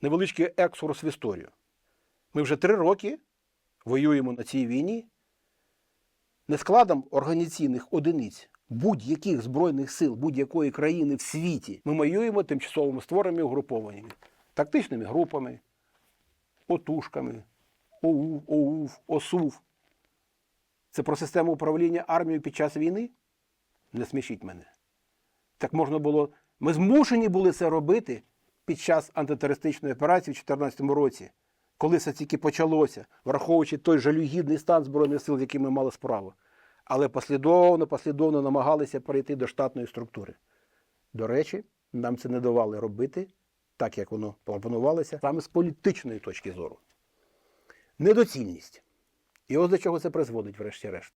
невеличкий екскурс в історію. Ми вже три роки воюємо на цій війні не складом організаційних одиниць будь-яких збройних сил будь-якої країни в світі. Ми воюємо тимчасовими створеними угрупованнями, тактичними групами, отушками, ОУ, ОУВ, ОСУВ. Це про систему управління армією під час війни? Не смішіть мене. Так можна було. Ми змушені були це робити під час антитерористичної операції в 2014 році, коли все тільки почалося, враховуючи той жалюгідний стан Збройних сил, з яким ми мали справу. Але послідовно, послідовно намагалися перейти до штатної структури. До речі, нам це не давали робити, так як воно пропонувалося, саме з політичної точки зору. Недоцільність. І ось до чого це призводить, врешті-решт.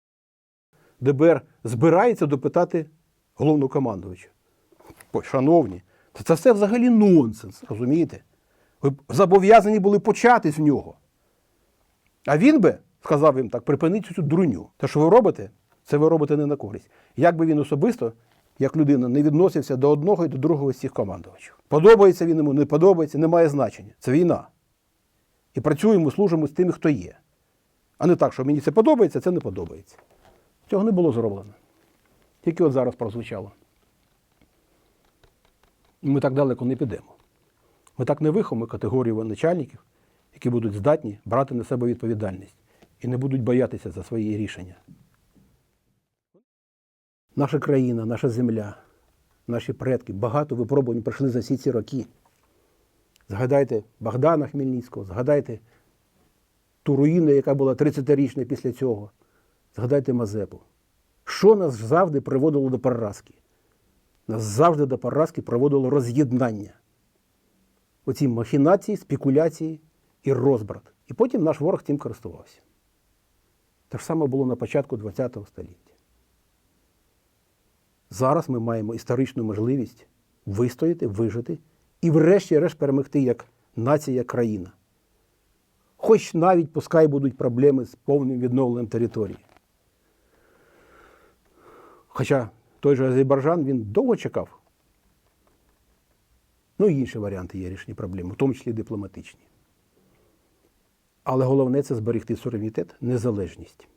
ДБР збирається допитати головнокомандувача. Шановні, то це все взагалі нонсенс, розумієте? Ви зобов'язані були почати з нього. А він би сказав їм так: припиніть цю дурню. Те, що ви робите, це ви робите не на користь. Як би він особисто, як людина, не відносився до одного і до другого з цих командувачів. Подобається він йому, не подобається, не має значення. Це війна. І працюємо, служимо з тими, хто є. А не так, що мені це подобається, це не подобається. Цього не було зроблено. Тільки от зараз прозвучало. Ми так далеко не підемо. Ми так не виховуємо категорію начальників, які будуть здатні брати на себе відповідальність і не будуть боятися за свої рішення. Наша країна, наша земля, наші предки багато випробувань пройшли за всі ці роки. Згадайте Богдана Хмельницького, згадайте ту руїну, яка була 30-річна після цього. Згадайте Мазепу. Що нас завжди приводило до поразки? Нас завжди до поразки приводило роз'єднання. Оці махінації, спекуляції і розбрат. І потім наш ворог цим користувався. Те ж саме було на початку ХХ століття. Зараз ми маємо історичну можливість вистояти, вижити і, врешті-решт, перемогти як нація, як країна. Хоч навіть пускай будуть проблеми з повним відновленням території. Хоча той же Азербайджан він довго чекав. Ну і інші варіанти є рішення проблеми, в тому числі дипломатичні. Але головне це зберегти суверенітет, незалежність.